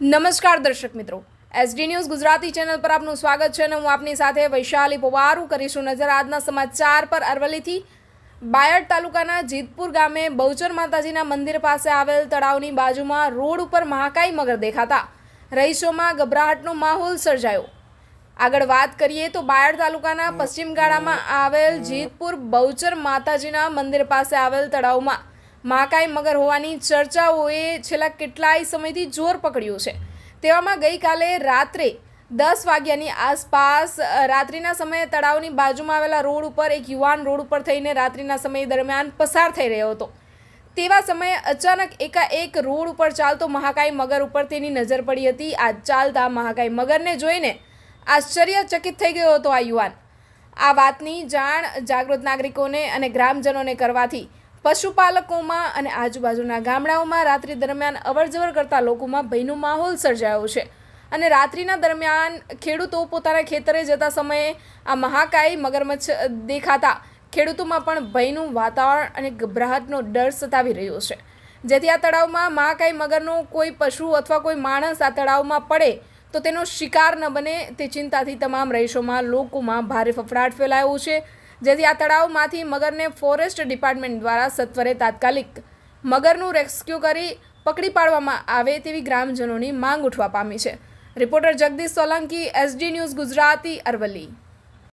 નમસ્કાર દર્શક મિત્રો. એસડી ન્યૂઝ ગુજરાતી ચેનલ પર આપનું સ્વાગત છે અને હું આપની સાથે વૈશાલી પોવારું કરીશું નજર. આજના સમાચાર પર અરવલ્લીથી બાયડ તાલુકાના જીતપુર ગામે બહુચર માતાજીના મંદિર પાસે આવેલ તળાવની બાજુમાં રોડ ઉપર મહાકાઈ મગર દેખાતા રહીશોમાં ગભરાહટનો માહોલ સર્જાયો. આગળ વાત કરીએ તો બાયડ તાલુકાના પશ્ચિમ ગાળામાં આવેલ જીતપુર બહુચર માતાજીના મંદિર પાસે આવેલ તળાવમાં મહાકાય મગર હોવાની ચર્ચાઓએ છેલ્લા કેટલાય સમયથી જોર પકડ્યું છે. તેવામાં ગઈકાલે રાત્રે દસ વાગ્યાની આસપાસ રાત્રિના સમયે તળાવની બાજુમાં આવેલા રોડ ઉપર એક યુવાન રોડ ઉપર થઈને રાત્રિના સમય દરમિયાન પસાર થઈ રહ્યો હતો. તેવા સમયે અચાનક એકાએક રોડ ઉપર ચાલતો મહાકાય મગર ઉપર તેની નજર પડી હતી. આ ચાલતા મહાકાય મગરને જોઈને આશ્ચર્યચકિત થઈ ગયો હતો આ યુવાન. આ વાતની જાણ જાગૃત નાગરિકોને અને ગ્રામજનોને કરવાથી પશુપાલકોમાં અને આજુબાજુના ગામડાઓમાં રાત્રિ દરમિયાન અવરજવર કરતા લોકોમાં ભયનો માહોલ સર્જાયો છે. અને રાત્રિના દરમિયાન ખેડૂતો પોતાના ખેતરે જતા સમયે આ મહાકાય મગરમચ્છ દેખાતા ખેડૂતોમાં પણ ભયનું વાતાવરણ અને ગભરાહટનો ડર સતાવી રહ્યો છે. જેથી આ તળાવમાં મહાકાય મગરનો કોઈ પશુ અથવા કોઈ માણસ આ તળાવમાં પડે તો તેનો શિકાર ન બને તે ચિંતાથી તમામ રહીશોમાં લોકોમાં ભારે ફફડાટ ફેલાયો છે. જેથી આ તળાવમાંથી મગરને ફોરેસ્ટ ડિપાર્ટમેન્ટ દ્વારા સત્વરે તાત્કાલિક મગરનું રેસ્ક્યુ કરી પકડી પાડવામાં આવે તેવી ગ્રામજનોની માંગ ઉઠવા પામી છે. Reporter Jagdish Solanki SD news Gujarati, Aravalli.